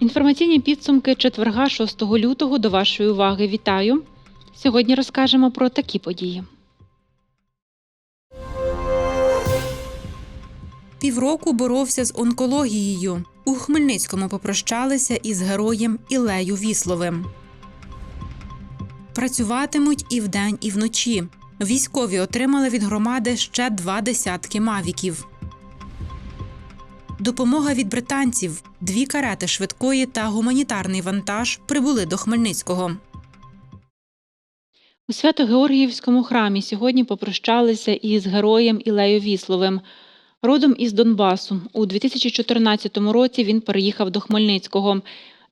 Інформаційні підсумки четверга 6 лютого до вашої уваги вітаю. Сьогодні розкажемо про такі події. Півроку боровся з онкологією. У Хмельницькому попрощалися із героєм Ілею Вісловим. Працюватимуть і вдень, і вночі. Військові отримали від громади ще два десятки мавіків. Допомога від британців. Дві карети швидкої та гуманітарний вантаж прибули до Хмельницького. У Свято-Георгіївському храмі сьогодні попрощалися із героєм Ілею Вісловим. Родом із Донбасу. У 2014 році він переїхав до Хмельницького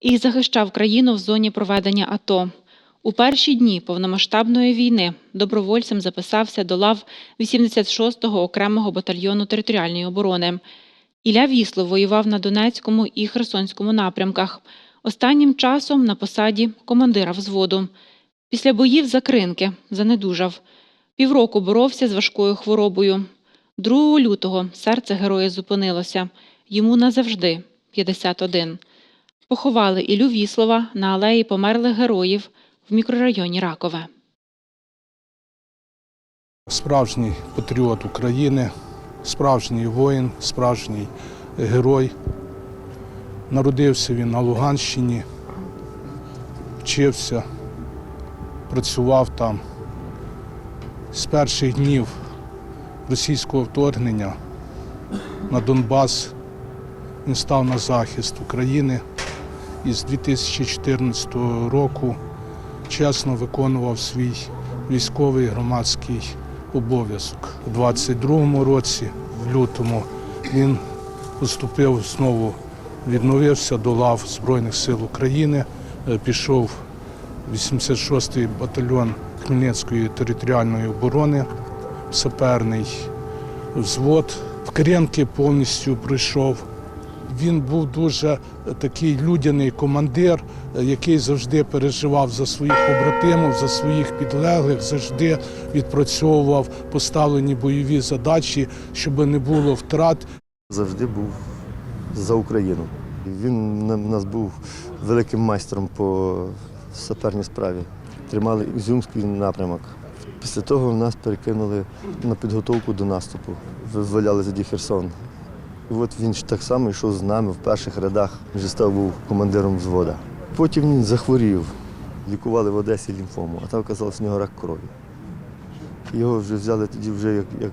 і захищав країну в зоні проведення АТО. У перші дні повномасштабної війни добровольцем записався до лав 86-го окремого батальйону територіальної оборони. Ілля Віслов воював на Донецькому і Херсонському напрямках. Останнім часом на посаді командира взводу. Після боїв за кринки занедужав. Півроку боровся з важкою хворобою. 2 лютого серце героя зупинилося. Йому назавжди 51. Поховали Ілю Віслова на алеї померлих героїв в мікрорайоні Ракове. Справжній патріот України, справжній воїн, справжній герой. Народився він на Луганщині, вчився, працював там. З перших днів російського вторгнення на Донбас. Він став на захист України. І з 2014 року чесно виконував свій військовий громадський обов'язок. У 22-му році, в лютому, він поступив знову, відновився до лав Збройних сил України, е, пішов 86-й батальйон Хмельницької територіальної оборони, саперний взвод. В Кренки повністю пройшов. Він був дуже такий людяний командир, який завжди переживав за своїх побратимів, за своїх підлеглих, завжди відпрацьовував поставлені бойові задачі, щоб не було втрат. завжди був за Україну. Він в нас був великим майстром по саперній справі. Тримали Ізюмський напрямок. Після того нас перекинули на підготовку до наступу. Визволяли тоді Херсон. І от він ж так само йшов з нами в перших рядах. Вже став був командиром взвода. Потім він захворів, лікували в Одесі лімфому, а там оказалось в нього рак крові. Його вже взяли тоді, вже як, як,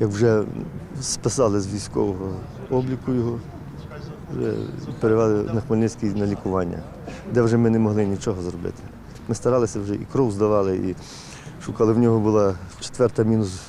як вже списали з військового обліку його, вже перевели на Хмельницький на лікування, де вже ми не могли нічого зробити. Ми старалися вже і кров здавали, і шукали. В нього була четверта мінус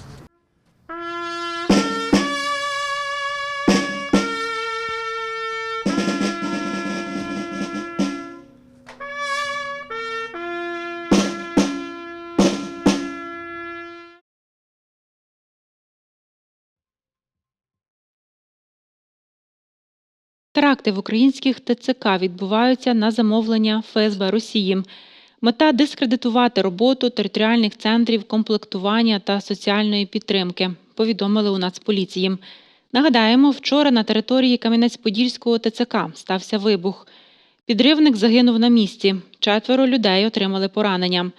Теракти в українських ТЦК відбуваються на замовлення ФСБ Росії. Мета дискредитувати роботу територіальних центрів комплектування та соціальної підтримки, повідомили у Нацполіції. Нагадаємо, вчора на території Кам'янець-Подільського ТЦК стався вибух. Підривник загинув на місці. Четверо людей отримали поранення.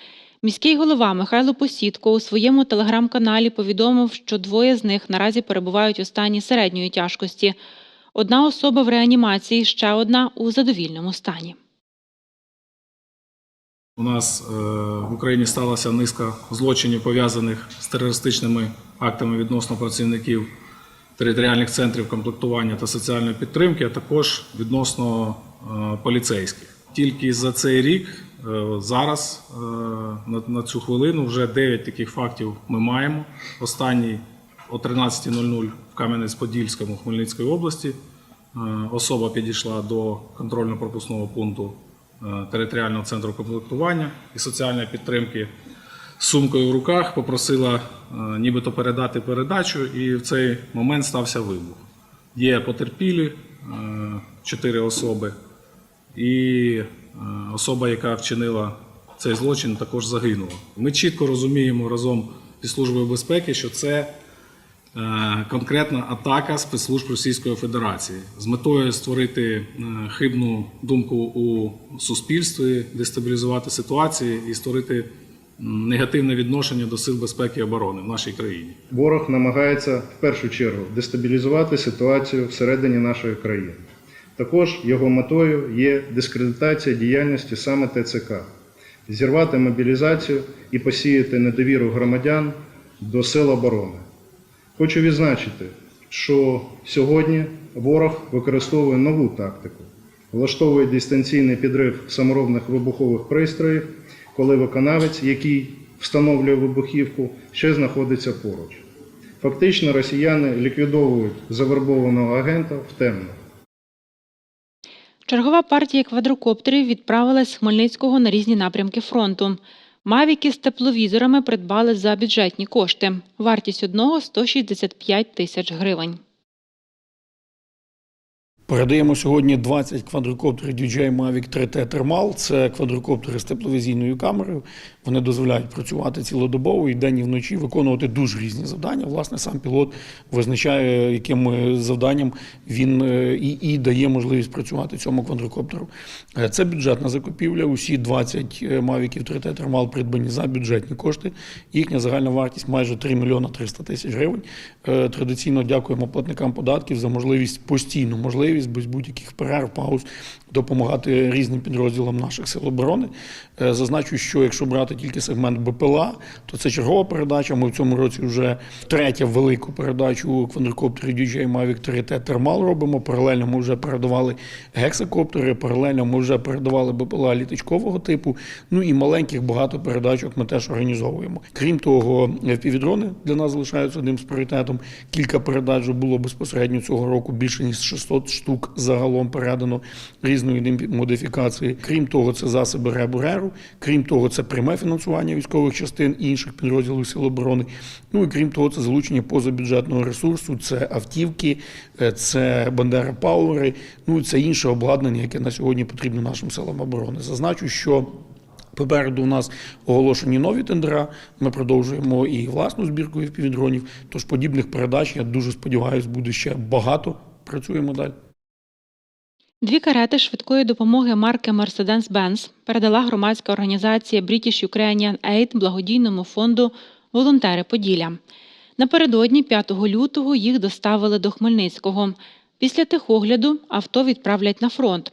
Міський голова Михайло Посідко у своєму телеграм-каналі повідомив, що двоє з них наразі перебувають у стані середньої тяжкості. Одна особа в реанімації, ще одна у задовільному стані. У нас е, в Україні сталася низка злочинів, пов'язаних з терористичними актами відносно працівників територіальних центрів комплектування та соціальної підтримки, а також відносно е, поліцейських. Тільки за цей рік е, зараз на, цю хвилину вже 9 таких фактів ми маємо. Останній о 13.00 в Кам'янець-Подільському Хмельницької області особа підійшла до контрольно-пропускного пункту територіального центру комплектування і соціальної підтримки сумкою в руках, попросила е, нібито передати передачу, і в цей момент стався вибух. Є потерпілі, е, чотири особи. і е, особа, яка вчинила цей злочин, також загинула. Ми чітко розуміємо разом зі Службою безпеки, що це е, конкретна атака спецслужб Російської Федерації з метою створити е, хибну думку у суспільстві, дестабілізувати ситуацію і створити негативне відношення до сил безпеки і оборони в нашій країні. Ворог намагається в першу чергу дестабілізувати ситуацію всередині нашої країни. Також його метою є дискредитація діяльності саме ТЦК, зірвати мобілізацію і посіяти недовіру громадян до сил оборони. Хочу відзначити, що сьогодні ворог використовує нову тактику, влаштовує дистанційний підрив саморобних вибухових пристроїв, коли виконавець, який встановлює вибухівку, ще знаходиться поруч. Фактично росіяни ліквідовують завербованого агента в темну. Чергова партія квадрокоптерів відправилась з Хмельницького на різні напрямки фронту. Мавіки з тепловізорами придбали за бюджетні кошти. Вартість одного 165 тисяч гривень. Передаємо сьогодні 20 квадрокоптерів DJI Mavic 3T Thermal. Це квадрокоптери з тепловізійною камерою. Вони дозволяють працювати цілодобово і день і вночі, виконувати дуже різні завдання. Власне, сам пілот визначає, яким е, завданням він е, і, і дає можливість працювати цьому квадрокоптеру. Е, Це бюджетна закупівля. Усі 20 Mavic 3T Thermal придбані за бюджетні кошти. Їхня загальна вартість майже 3 мільйона 300 тисяч гривень. Традиційно дякуємо платникам податків за можливість постійну можливість без будь-яких перерв, пауз допомагати різним підрозділам наших сил оборони. Е, Зазначу, що якщо брати тільки сегмент БПЛА, то це чергова передача. Ми в цьому році вже втретє велику передачу квадрокоптерів DJI Mavic 3T Thermal робимо. Паралельно ми вже передавали гексакоптери, паралельно ми вже передавали БПЛА літачкового типу. Ну і маленьких багато передачок ми теж організовуємо. Крім того, півдрони для нас залишаються одним з пріоритетом. Кілька передач було безпосередньо цього року. Більше ніж 600 штук загалом передано різної модифікації. Крім того, це засоби РЕБ-РЕРу. Крім того, це пряме фінансування військових частин і інших підрозділів Сил оборони. Ну і крім того, це залучення позабюджетного ресурсу, це автівки, е, це Бандера Пауери, ну і це інше обладнання, яке на сьогодні потрібно нашим силам оборони. Зазначу, що Попереду у нас оголошені нові тендера. Ми продовжуємо і власну збірку впівдронів. Тож подібних передач, я дуже сподіваюся, буде ще багато. Працюємо далі. Дві карети швидкої допомоги марки Mercedes-Benz передала громадська організація British Ukrainian Aid благодійному фонду Волонтери Поділля. Напередодні 5 лютого їх доставили до Хмельницького. Після техогляду авто відправлять на фронт.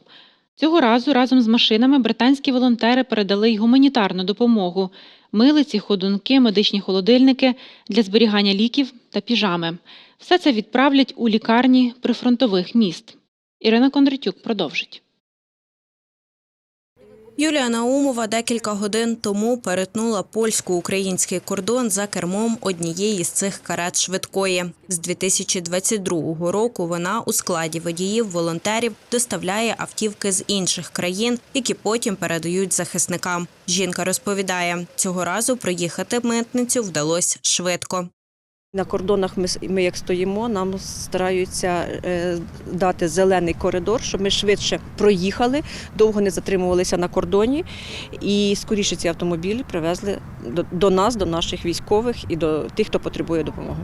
Цього разу разом з машинами британські волонтери передали й гуманітарну допомогу: милиці, ходунки, медичні холодильники для зберігання ліків та піжами. Все це відправлять у лікарні прифронтових міст. Ірина Кондратюк продовжить. Юлія Наумова декілька годин тому перетнула польсько-український кордон за кермом однієї з цих карет швидкої. З 2022 року вона у складі водіїв-волонтерів доставляє автівки з інших країн, які потім передають захисникам. Жінка розповідає, цього разу проїхати митницю вдалося швидко. На кордонах ми, ми як стоїмо, нам стараються е, дати зелений коридор, щоб ми швидше проїхали, довго не затримувалися на кордоні, і скоріше ці автомобілі привезли до, до нас, до наших військових і до тих, хто потребує допомоги.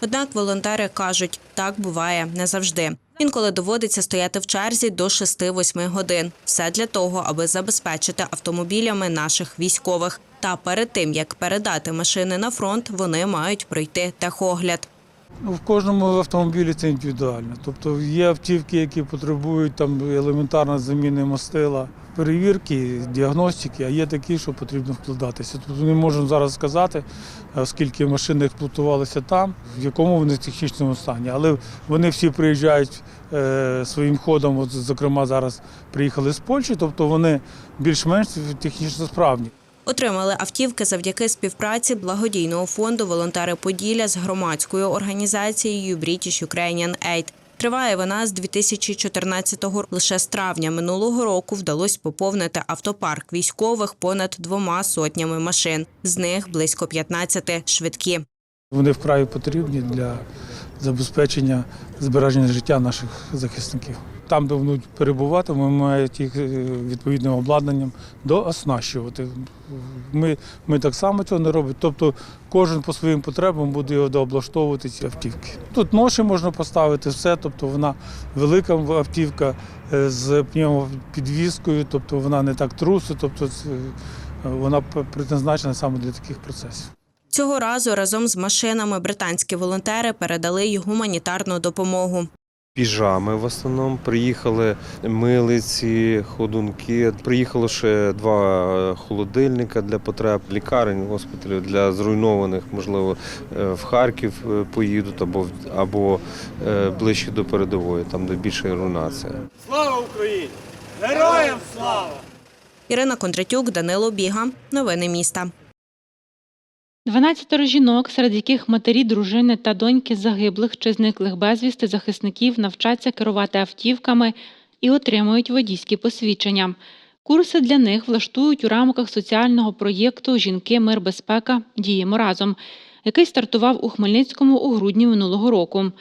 Однак волонтери кажуть, так буває не завжди. Інколи доводиться стояти в черзі до 6-8 годин. Все для того, аби забезпечити автомобілями наших військових. Та перед тим як передати машини на фронт, вони мають пройти техогляд. Ну, в кожному автомобілі це індивідуально. Тобто є автівки, які потребують там елементарно заміни мастила, перевірки, діагностики, а є такі, що потрібно вкладатися. Тобто не можемо зараз сказати, оскільки машини експлуатувалися там, в якому вони технічному стані. Але вони всі приїжджають е, своїм ходом. От, зокрема, зараз приїхали з Польщі, тобто вони більш-менш технічно справні. Отримали автівки завдяки співпраці благодійного фонду Волонтери Поділля з громадською організацією British Ukrainian Aid. Триває вона з 2014-го. Лише з травня минулого року вдалося поповнити автопарк військових понад двома сотнями машин. З них близько 15 швидкі. Вони вкрай потрібні для забезпечення збереження життя наших захисників. Там, де будуть перебувати, ми мають їх е, відповідним обладнанням дооснащувати. Ми, ми так само цього не робимо. Тобто кожен по своїм потребам буде його дооблаштовувати ці автівки. Тут ноші можна поставити все, тобто вона велика автівка е, з пневмопідвіскою, тобто вона не так трусить, тобто е, вона предназначена саме для таких процесів. Цього разу разом з машинами британські волонтери передали й гуманітарну допомогу. Піжами в основному приїхали милиці, ходунки. Приїхало ще два е, холодильника для потреб лікарень, госпіталів для зруйнованих, можливо, е, в Харків е, поїдуть або в- або ближче до передової, там де більша руйнація. Ірина Кондратюк, Данило Біга. Новини міста. 12 жінок, серед яких матері, дружини та доньки загиблих чи зниклих безвісти захисників навчаться керувати автівками і отримують водійські посвідчення. Курси для них влаштують у рамках соціального проєкту Жінки, мир, безпека діємо разом, який стартував у Хмельницькому у грудні минулого року.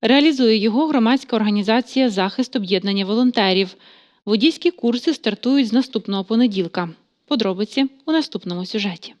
Реалізує його громадська організація Захист об'єднання волонтерів. Водійські курси стартують з наступного понеділка. Подробиці у наступному сюжеті.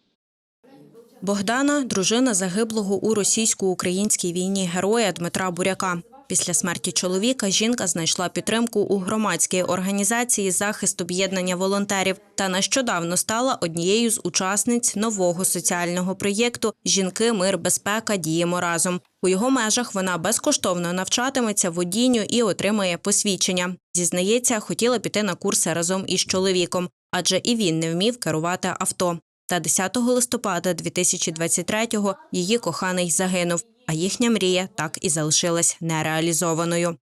Богдана дружина загиблого у російсько-українській війні героя Дмитра Буряка. Після смерті чоловіка жінка знайшла підтримку у громадській організації захист об'єднання волонтерів та нещодавно стала однією з учасниць нового соціального проєкту Жінки, мир, безпека діємо разом. У його межах вона безкоштовно навчатиметься водінню і отримає посвідчення. Зізнається, хотіла піти на курси разом із чоловіком, адже і він не вмів керувати авто. Та 10 листопада 2023-го її коханий загинув, а їхня мрія так і залишилась нереалізованою.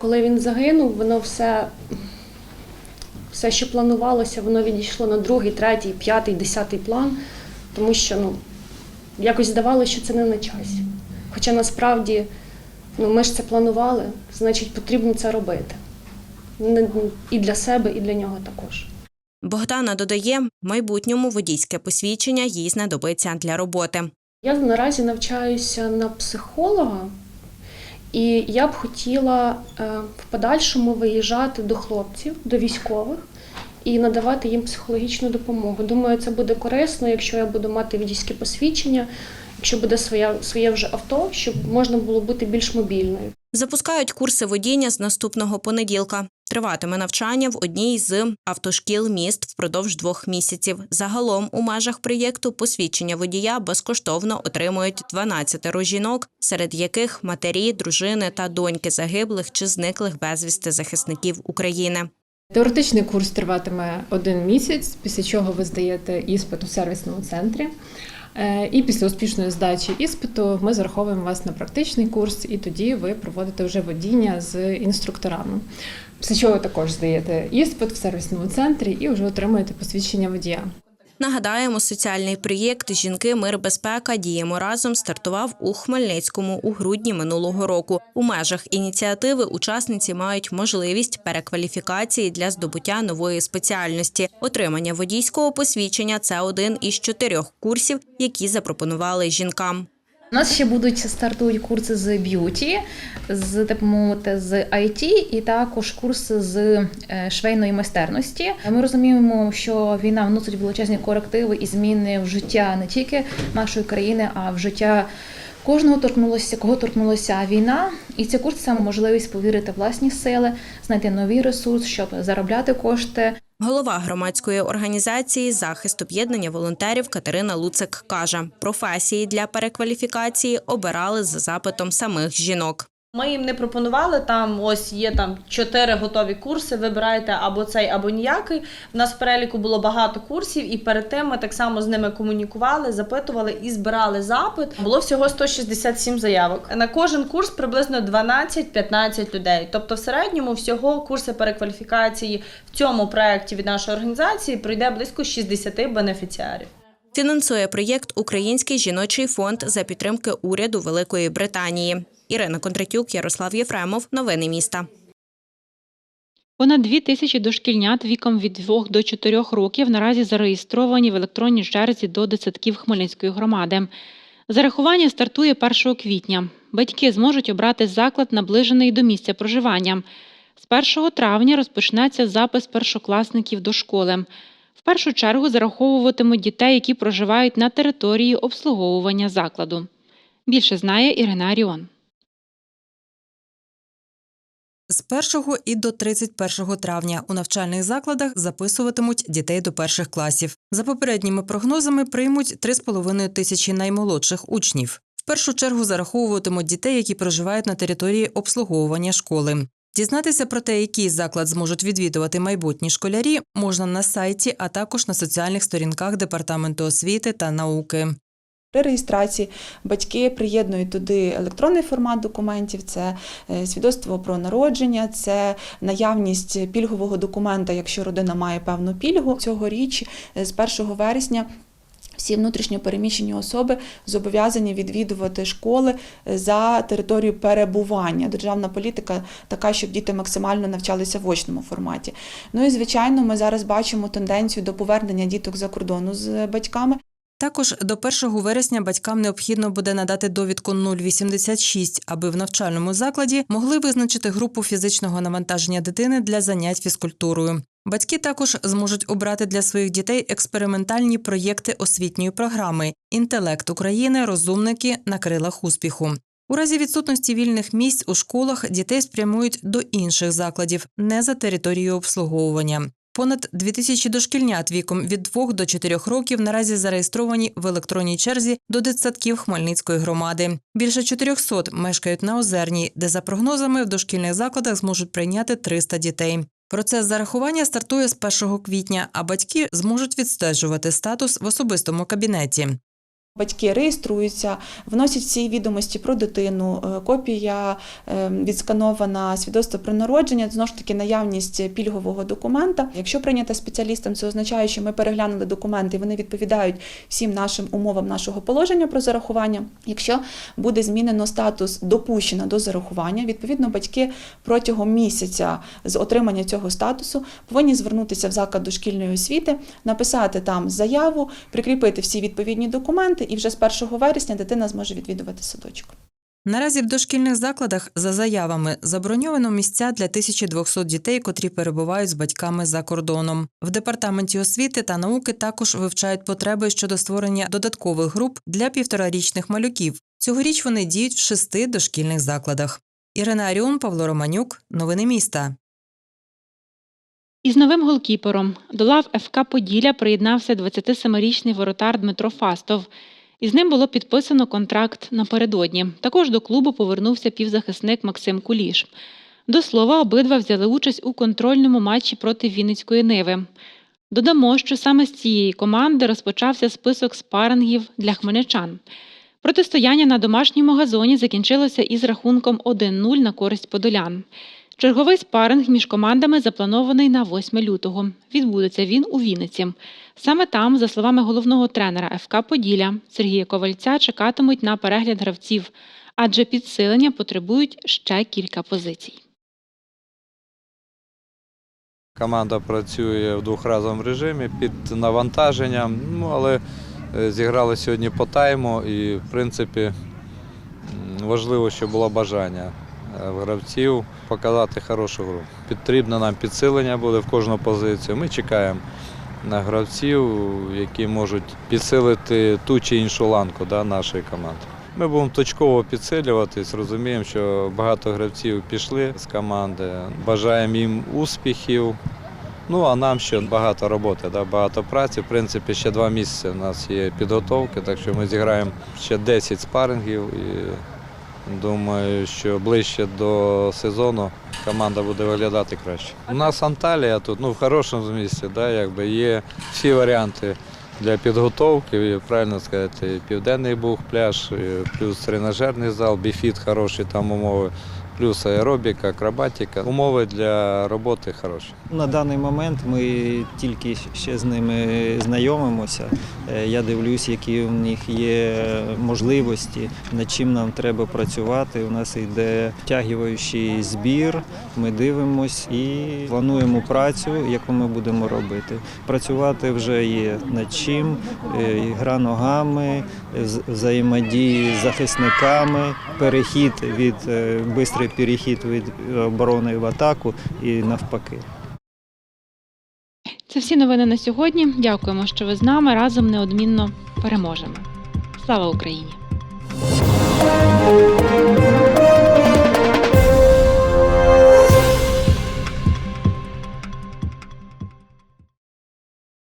Коли він загинув, воно все, все, що планувалося, воно відійшло на другий, третій, п'ятий, десятий план, тому що ну, якось здавалося, що це не на часі. Хоча насправді ну, ми ж це планували, значить потрібно це робити. І для себе, і для нього також. Богдана додає, в майбутньому водійське посвідчення їй знадобиться для роботи. Я наразі навчаюся на психолога, і я б хотіла е, в подальшому виїжджати до хлопців, до військових і надавати їм психологічну допомогу. Думаю, це буде корисно, якщо я буду мати водійське посвідчення, якщо буде своє, своє вже авто, щоб можна було бути більш мобільною. Запускають курси водіння з наступного понеділка. Триватиме навчання в одній з автошкіл міст впродовж двох місяців. Загалом у межах проєкту посвідчення водія безкоштовно отримують 12 жінок, серед яких матері, дружини та доньки загиблих чи зниклих безвісти захисників України. Теоретичний курс триватиме один місяць, після чого ви здаєте іспит у сервісному центрі. Е, І після успішної здачі іспиту ми зараховуємо вас на практичний курс, і тоді ви проводите вже водіння з інструкторами. Після чого ви також здаєте іспит в сервісному центрі і вже отримуєте посвідчення водія. Нагадаємо, соціальний проєкт Жінки, мир, безпека діємо разом стартував у Хмельницькому у грудні минулого року. У межах ініціативи учасниці мають можливість перекваліфікації для здобуття нової спеціальності. Отримання водійського посвідчення це один із чотирьох курсів, які запропонували жінкам. У нас ще будуть стартують курси з б'юті, з так мовити, з IT і також курси з е, швейної майстерності. Ми розуміємо, що війна вносить величезні корективи і зміни в життя не тільки нашої країни, а в життя. Кожного торкнулося, кого торкнулася війна, і ці курси саме можливість повірити власні сили, знайти новий ресурс, щоб заробляти кошти, Голова громадської організації захист об'єднання волонтерів Катерина Луцик каже, професії для перекваліфікації обирали за запитом самих жінок. Ми їм не пропонували там. Ось є там чотири готові курси. Вибирайте або цей, або ніякий. У нас в переліку було багато курсів, і перед тим ми так само з ними комунікували, запитували і збирали запит. Було всього 167 заявок. На кожен курс приблизно 12-15 людей. Тобто, в середньому всього курси перекваліфікації в цьому проєкті від нашої організації пройде близько 60 бенефіціарів. Фінансує проєкт Український жіночий фонд за підтримки уряду Великої Британії. Ірина Кондратюк, Ярослав Єфремов. Новини міста. Понад дві тисячі дошкільнят віком від 2 до 4 років наразі зареєстровані в електронній черзі до дитсадків Хмельницької громади. Зарахування стартує 1 квітня. Батьки зможуть обрати заклад, наближений до місця проживання. З 1 травня розпочнеться запис першокласників до школи. В першу чергу зараховуватимуть дітей, які проживають на території обслуговування закладу. Більше знає Ірина Аріон. З 1 і до 31 травня у навчальних закладах записуватимуть дітей до перших класів. За попередніми прогнозами приймуть 3,5 тисячі наймолодших учнів. В першу чергу зараховуватимуть дітей, які проживають на території обслуговування школи. Дізнатися про те, який заклад зможуть відвідувати майбутні школярі, можна на сайті, а також на соціальних сторінках департаменту освіти та науки. При реєстрації батьки приєднують туди електронний формат документів, це е, свідоцтво про народження, це наявність пільгового документа, якщо родина має певну пільгу. Цьогоріч е, з 1 вересня. Всі внутрішньо переміщені особи зобов'язані відвідувати школи е, за територією перебування. Державна політика така, щоб діти максимально навчалися в очному форматі. Ну і звичайно, ми зараз бачимо тенденцію до повернення діток за кордону з батьками. Також до 1 вересня батькам необхідно буде надати довідку 086, аби в навчальному закладі могли визначити групу фізичного навантаження дитини для занять фізкультурою. Батьки також зможуть обрати для своїх дітей експериментальні проєкти освітньої програми Інтелект України, розумники на крилах успіху. У разі відсутності вільних місць у школах дітей спрямують до інших закладів, не за територією обслуговування. Понад 2000 дошкільнят віком від 2 до 4 років наразі зареєстровані в електронній черзі до дитсадків Хмельницької громади. Більше 400 мешкають на Озерній, де за прогнозами в дошкільних закладах зможуть прийняти 300 дітей. Процес зарахування стартує з 1 квітня, а батьки зможуть відстежувати статус в особистому кабінеті. Батьки реєструються, вносять всі відомості про дитину, е, копія е, відсканована свідоцтво про народження, знову ж таки наявність пільгового документа. Якщо прийнято спеціалістам, це означає, що ми переглянули документи, вони відповідають всім нашим умовам нашого положення про зарахування. Якщо буде змінено статус допущено до зарахування, відповідно батьки протягом місяця з отримання цього статусу повинні звернутися в заклад дошкільної освіти, написати там заяву, прикріпити всі відповідні документи, і вже з 1 вересня дитина зможе відвідувати садочок. Наразі в дошкільних закладах за заявами заброньовано місця для 1200 дітей, котрі перебувають з батьками за кордоном. В департаменті освіти та науки також вивчають потреби щодо створення додаткових груп для півторарічних малюків. Цьогоріч вони діють в шести дошкільних закладах. Ірина Аріон, Павло Романюк. Новини міста. Із новим голкіпером до лав ФК Поділля приєднався 27-річний воротар Дмитро Фастов. Із ним було підписано контракт напередодні. Також до клубу повернувся півзахисник Максим Куліш. До слова, обидва взяли участь у контрольному матчі проти Вінницької Ниви. Додамо, що саме з цієї команди розпочався список спарингів для хмельничан. Протистояння на домашньому газоні закінчилося із рахунком 1-0 на користь подолян. Черговий спаринг між командами запланований на 8 лютого. Відбудеться він у Вінниці. Саме там, за словами головного тренера ФК Поділля Сергія Ковальця, чекатимуть на перегляд гравців, адже підсилення потребують ще кілька позицій. Команда працює в двохразовому режимі під навантаженням, ну, але е, зіграли сьогодні по тайму і, в принципі, важливо, щоб було бажання е, в гравців показати хорошу гру. Потрібно нам підсилення буде в кожну позицію. Ми чекаємо на гравців, які можуть підсилити ту чи іншу ланку да, нашої команди. Ми будемо точково підсилюватись, розуміємо, що багато гравців пішли з команди. Бажаємо їм успіхів. Ну а нам ще багато роботи, да, багато праці. В принципі, ще два місяці у нас є підготовки, так що ми зіграємо ще 10 спарингів і думаю, що ближче до сезону команда буде виглядати краще. У нас Анталія тут ну, в хорошому місці, да, якби є всі варіанти для підготовки, правильно сказати, південний бух, пляж, плюс тренажерний зал, біфіт хороші там умови, плюс аеробіка, акробатика. Умови для роботи хороші. На даний момент ми тільки ще з ними знайомимося. Е, Я дивлюсь, які у них є можливості, над чим нам треба працювати. У нас йде втягуючий збір. Ми дивимось і плануємо працю, яку ми будемо робити. Працювати вже є над чим, е, гра ногами, взаємодії з захисниками, перехід від е, бистрих швидкий перехід від оборони в атаку і навпаки. Це всі новини на сьогодні. Дякуємо, що ви з нами. Разом неодмінно переможемо. Слава Україні!